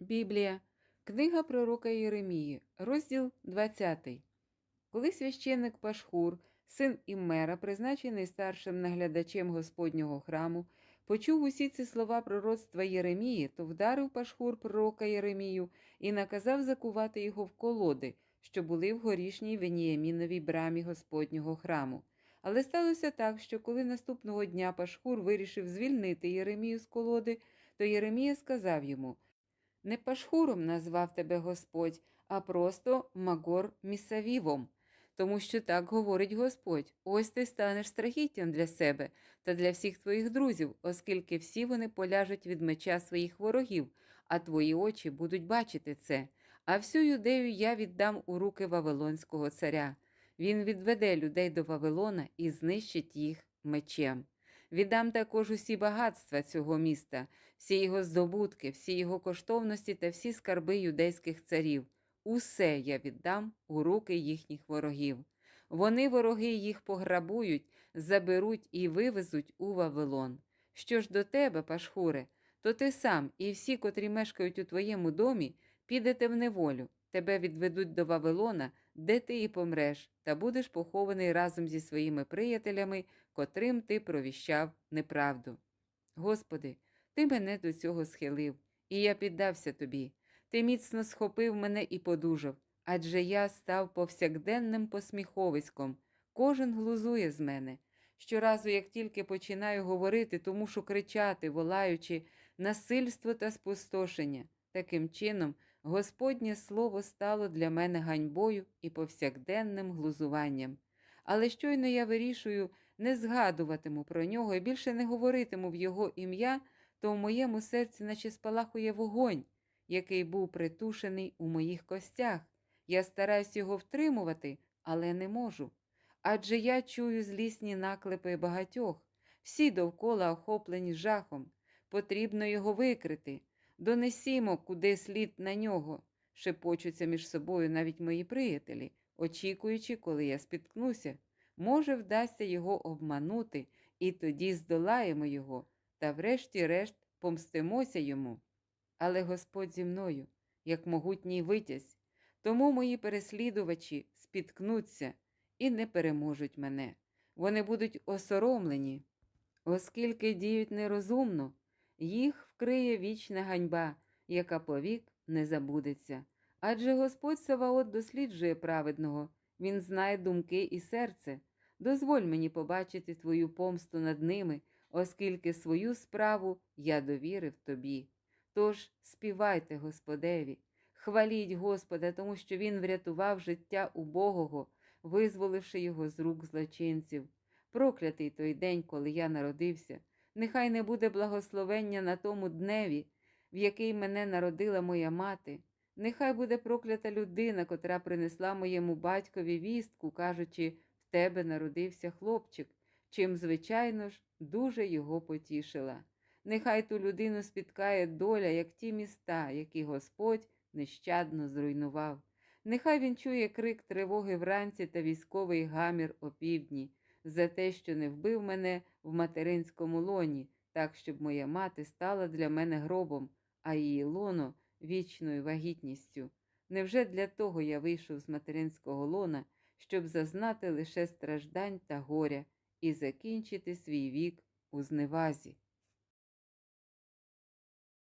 Біблія, книга пророка Єремії, розділ 20. Коли священник Пашхур, син Іммера, призначений старшим наглядачем Господнього храму, почув усі ці слова пророцтва Єремії, то вдарив Пашхур пророка Єремію і наказав закувати його в колоди, що були в горішній Веніяміновій брамі Господнього храму. Але сталося так, що коли наступного дня Пашхур вирішив звільнити Єремію з колоди, то Єремія сказав йому: Не Пашхуром назвав тебе Господь, а просто Магор Місавівом. Тому що так говорить Господь: ось ти станеш страхіттям для себе та для всіх твоїх друзів, оскільки всі вони поляжуть від меча своїх ворогів, а твої очі будуть бачити це. А всю юдею я віддам у руки Вавилонського царя. Він відведе людей до Вавилона і знищить їх мечем. Віддам також усі багатства цього міста, всі його здобутки, всі його коштовності та всі скарби юдейських царів. Усе я віддам у руки їхніх ворогів. Вони, вороги, їх пограбують, заберуть і вивезуть у Вавилон. Що ж до тебе, Пашхуре, то ти сам і всі, котрі мешкають у твоєму домі, підете в неволю, тебе відведуть до Вавилона, де ти і помреш, та будеш похований разом зі своїми приятелями, котрим ти провіщав неправду. Господи, ти мене до цього схилив, і я піддався тобі. Ти міцно схопив мене і подужав, адже я став повсякденним посміховиськом. Кожен глузує з мене. Щоразу, як тільки починаю говорити, то мушу кричати, волаючи насильство та спустошення. Таким чином, Господнє слово стало для мене ганьбою і повсякденним глузуванням. Але щойно я вирішую, не згадуватиму про нього і більше не говоритиму в його ім'я, то в моєму серці наче спалахує вогонь, який був притушений у моїх костях. Я стараюсь його втримувати, але не можу. Адже я чую злісні наклепи багатьох, всі довкола охоплені жахом. Потрібно його викрити. Донесімо, куди слід на нього, шепочуться між собою навіть мої приятелі, очікуючи, коли я спіткнуся. Може, вдасться його обманути, і тоді здолаємо його, та врешті-решт помстимося йому. Але Господь зі мною, як могутній витязь, тому мої переслідувачі спіткнуться і не переможуть мене. Вони будуть осоромлені, оскільки діють нерозумно, їх вкриє вічна ганьба, яка повік не забудеться. Адже Господь Саваот досліджує праведного, Він знає думки і серце. Дозволь мені побачити твою помсту над ними, оскільки свою справу я довірив тобі. Тож співайте Господеві, хваліть Господа, тому що Він врятував життя убогого, визволивши його з рук злочинців. Проклятий той день, коли я народився. Нехай не буде благословення на тому дневі, в який мене народила моя мати. Нехай буде проклята людина, котра принесла моєму батькові вістку, кажучи, в тебе народився хлопчик, чим, звичайно ж, дуже його потішила. Нехай ту людину спіткає доля, як ті міста, які Господь нещадно зруйнував. Нехай він чує крик тривоги вранці та військовий гамір опівдні за те, що не вбив мене в материнському лоні, так, щоб моя мати стала для мене гробом, а її лоно вічною вагітністю. Невже для того я вийшов з материнського лона, щоб зазнати лише страждань та горя і закінчити свій вік у зневазі?